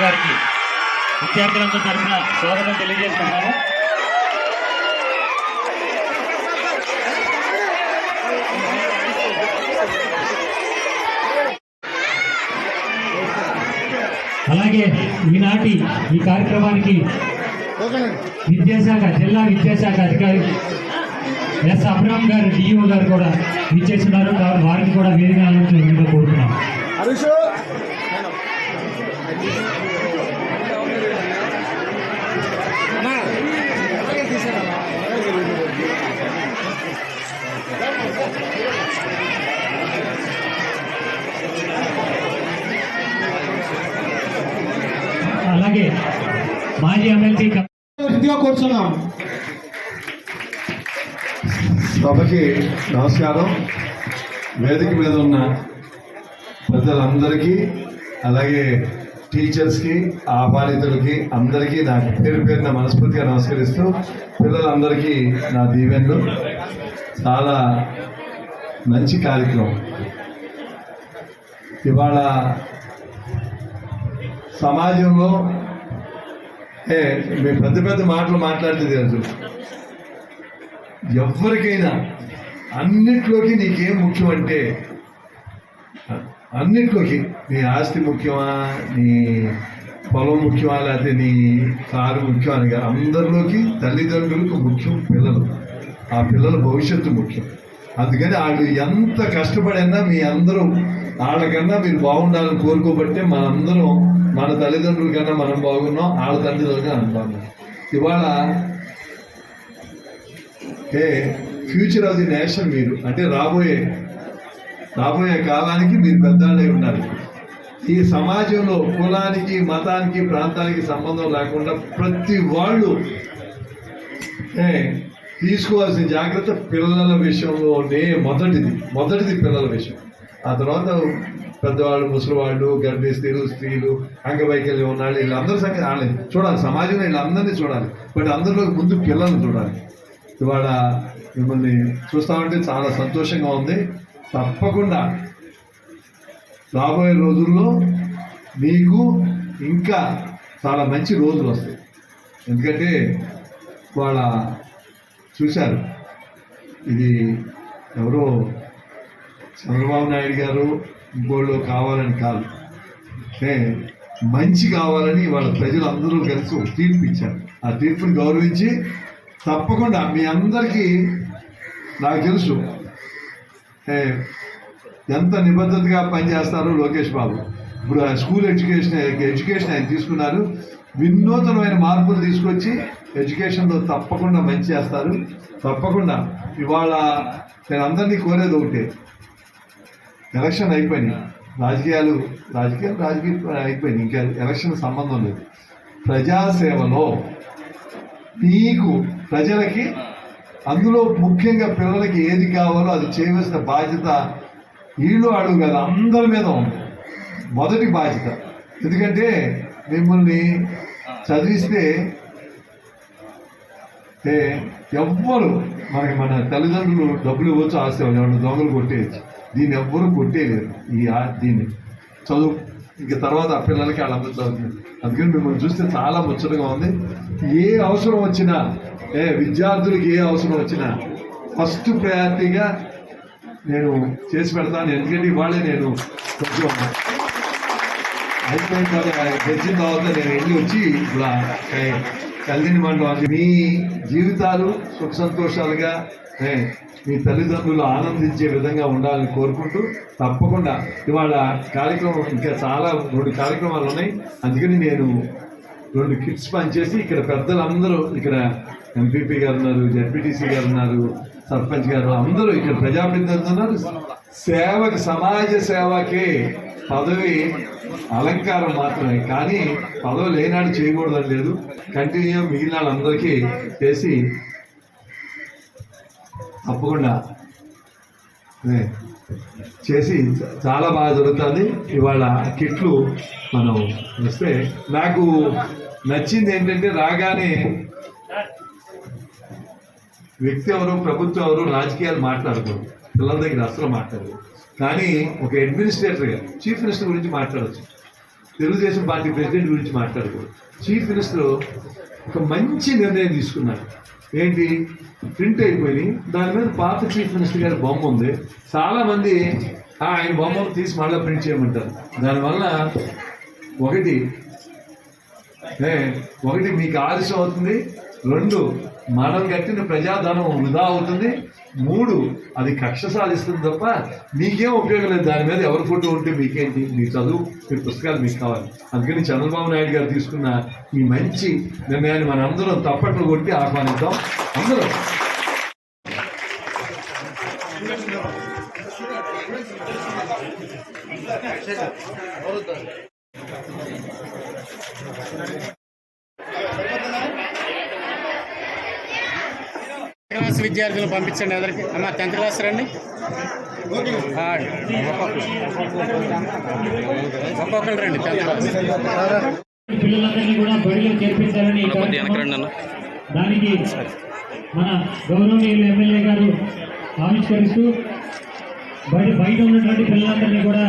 గారికి విద్యార్థులందరూ తరఫున స్వాగతం తెలియజేస్తున్నాము అలాగే ఈనాటి ఈ కార్యక్రమానికి విద్యాశాఖ జిల్లా విద్యాశాఖ అధికారి ఎస్ అబ్రామ్ గారు డిఈఓ గారు కూడా ఇచ్చేస్తున్నారు వారికి వారిని కూడా వేదిక కోరుతున్నాం. మాజీ ఎమ్మెల్సీ వృత్తిగా కూర్చున్నాం. సభకి నమస్కారం. వేదిక మీద ఉన్న ప్రజలందరికీ అలాగే టీచర్స్కి ఆహ్వానితులకి అందరికీ నా పేరు పేరున మనస్ఫూర్తిగా నమస్కరిస్తూ పిల్లలందరికీ నా దీవెన్లు. చాలా మంచి కార్యక్రమం. ఇవాళ సమాజంలో మీ పెద్ద పెద్ద మాటలు మాట్లాడితే తెలుసు ఎవరికైనా అన్నిట్లోకి నీకేం ముఖ్యం అంటే అన్నిట్లోకి నీ ఆస్తి ముఖ్యమా నీ పొలం ముఖ్యమా లేకపోతే నీ కారు ముఖ్యం అని కాదు. అందరిలోకి తల్లిదండ్రులకు ముఖ్యం పిల్లలు. ఆ పిల్లల భవిష్యత్తు ముఖ్యం. అందుకని వాళ్ళు ఎంత కష్టపడైనా మీ అందరూ వాళ్ళకన్నా మీరు బాగుండాలని కోరుకోబట్టే మనందరం మన తల్లిదండ్రుల కన్నా మనం బాగున్నాం వాళ్ళ తల్లిదండ్రులుగా బాగున్నాం. ఇవాళ a future of the nation మీరు అంటే రాబోయే రాబోయే కాలానికి మీరు పెద్దవాళ్ళై ఉండాలి. ఈ సమాజంలో కులానికి మతానికి ప్రాంతానికి సంబంధం లేకుండా ప్రతి వాళ్ళు ఏ, తీసుకోవాల్సిన జాగ్రత్త పిల్లల విషయంలోనే మొదటిది మొదటిది పిల్లల విషయం. ఆ తర్వాత పెద్దవాళ్ళు ముసలివాళ్ళు గర్భిణీ స్త్రీలు స్త్రీలు అంగవైకల్యం ఉన్నాళ్ళు వీళ్ళందరి సంగతి రాలేదు చూడాలి సమాజంలో వీళ్ళందరినీ చూడాలి. బట్ అందరిలో ముందు పిల్లల్ని చూడాలి. ఇవాళ మిమ్మల్ని చూస్తామంటే చాలా సంతోషంగా ఉంది. తప్పకుండా రాబోయే రోజుల్లో మీకు ఇంకా చాలా మంచి రోజులు వస్తాయి. ఎందుకంటే వాళ్ళ చూశారు ఇది ఎవరో చంద్రబాబు నాయుడు గారు ఇంకోళ్ళు కావాలని కాదు. అంటే మంచి కావాలని వాళ్ళ ప్రజలందరూ కలిసి ఒక తీర్పు ఇచ్చారు. ఆ తీర్పుని గౌరవించి తప్పకుండా మీ అందరికీ నాకు తెలుసు ఎంత నిబద్ధతగా పనిచేస్తారో లోకేష్ బాబు. ఇప్పుడు ఆ స్కూల్ ఎడ్యుకేషన్ ఎడ్యుకేషన్ ఆయన తీసుకున్నారు. వినూతనమైన మార్పులు తీసుకొచ్చి ఎడ్యుకేషన్లో తప్పకుండా మంచి చేస్తారు. తప్పకుండా ఇవాళ నేను అందరినీ కోరేది ఒకటే ఎలక్షన్ అయిపోయినాయి. రాజకీయాలు రాజకీయాలు రాజకీయ అయిపోయినాయి. ఇంకా ఎలక్షన్ సంబంధం లేదు. ప్రజాసేవలో మీకు ప్రజలకి అందులో ముఖ్యంగా పిల్లలకి ఏది కావాలో అది చేయవలసిన బాధ్యత వీళ్ళు అడుగు కదా అందరి మీద ఉంది. మొదటి బాధ్యత. ఎందుకంటే మిమ్మల్ని చదివిస్తే ఎవ్వరు మనకి మన తల్లిదండ్రులు డబ్బులు ఇవ్వచ్చు ఆస్తి ఎవరు దొంగలు కొట్టేయచ్చు. దీన్ని ఎవ్వరు కొట్టేయలేరు. ఈ దీన్ని చదువు. ఇంక తర్వాత ఆ పిల్లలకి వాళ్ళందరూ చదువుతుంది అందుకని మిమ్మల్ని చూస్తే చాలా ముచ్చటగా ఉంది. ఏ అవసరం వచ్చినా ఏ విద్యార్థులకు ఏ అవసరం వచ్చినా ఫస్ట్ ప్రయారిటీగా నేను చేసి పెడతాను. ఎందుకంటే ఇవాళే నేను కొంచెం అయిపోయిన తర్వాత తెచ్చిన తర్వాత నేను వెళ్ళి వచ్చి ఇలా కలిగిన మండలం మీ జీవితాలు సుఖ సంతోషాలుగా మీ తల్లిదండ్రులు ఆనందించే విధంగా ఉండాలని కోరుకుంటూ తప్పకుండా ఇవాళ కార్యక్రమం ఇంకా చాలా రెండు కార్యక్రమాలు ఉన్నాయి. అందుకని నేను రెండు కిట్స్ పనిచేసి ఇక్కడ పెద్దలందరూ ఇక్కడ ఎంపీపీ గారు ఉన్నారు జడ్పీటీసీ గారు ఉన్నారు సర్పంచ్ గారు అందరూ ఇక్కడ ప్రజాప్రతినిధులు ఉన్నారు. సేవకి సమాజ సేవకే పదవి అలంకారం మాత్రమే. కానీ పదవి లేనాడు చేయకూడదని లేదు. కంటిన్యూ మిగిలిన వాళ్ళందరికీ చేసి తప్పకుండా. చేసి చాలా బాగా జరుగుతుంది. ఇవాళ కిట్లు మనం వస్తే నాకు నచ్చింది ఏంటంటే రాగానే వ్యక్తి ఎవరు ప్రభుత్వం ఎవరు రాజకీయాలు మాట్లాడకూడదు. పిల్లల దగ్గర అసలు మాట్లాడదు కానీ ఒక అడ్మినిస్ట్రేటర్గా చీఫ్ మినిస్టర్ గురించి మాట్లాడచ్చు. తెలుగుదేశం పార్టీ ప్రెసిడెంట్ గురించి మాట్లాడకూడదు. చీఫ్ మినిస్టర్ ఒక మంచి నిర్ణయం తీసుకున్నారు ఏంటి? ప్రింట్ అయిపోయి దాని మీద పాత చీఫ్ మినిస్టర్ గారి బొమ్మ ఉంది. చాలామంది ఆయన బొమ్మను తీసి మళ్ళీ ప్రింట్ చేయమంటారు. దానివల్ల ఒకటి ఒకటి మీకు ఆలస్యం అవుతుంది. రెండు మనం కట్టిన ప్రజాధనం వృధా అవుతుంది. మూడు అది కక్ష సాధిస్తుంది తప్ప మీకేం ఉపయోగం లేదు. దాని మీద ఎవరి ఫోటో ఉంటే మీకేంటి? మీ చదువు మీ పుస్తకాలు మీకు కావాలి. అందుకని చంద్రబాబు నాయుడు గారు తీసుకున్న ఈ మంచి నిర్ణయాన్ని మన అందరం తప్పట్లు కొట్టి ఆహ్వానిద్దాం. అందరం. విద్యార్థులు పంపించండి ఎదరికి అమ్మ టెన్త్ క్లాస్ రండి. ఒక్కొక్కరు రండి టెన్త్ క్లాస్. పిల్లలందరినీ కూడా బడిలో చేర్పించాలని. దానికి మన గౌరవనీయులు ఎమ్మెల్యే గారు ఆవిష్కరిస్తూ బయట బయట ఉన్నటువంటి పిల్లలందరినీ కూడా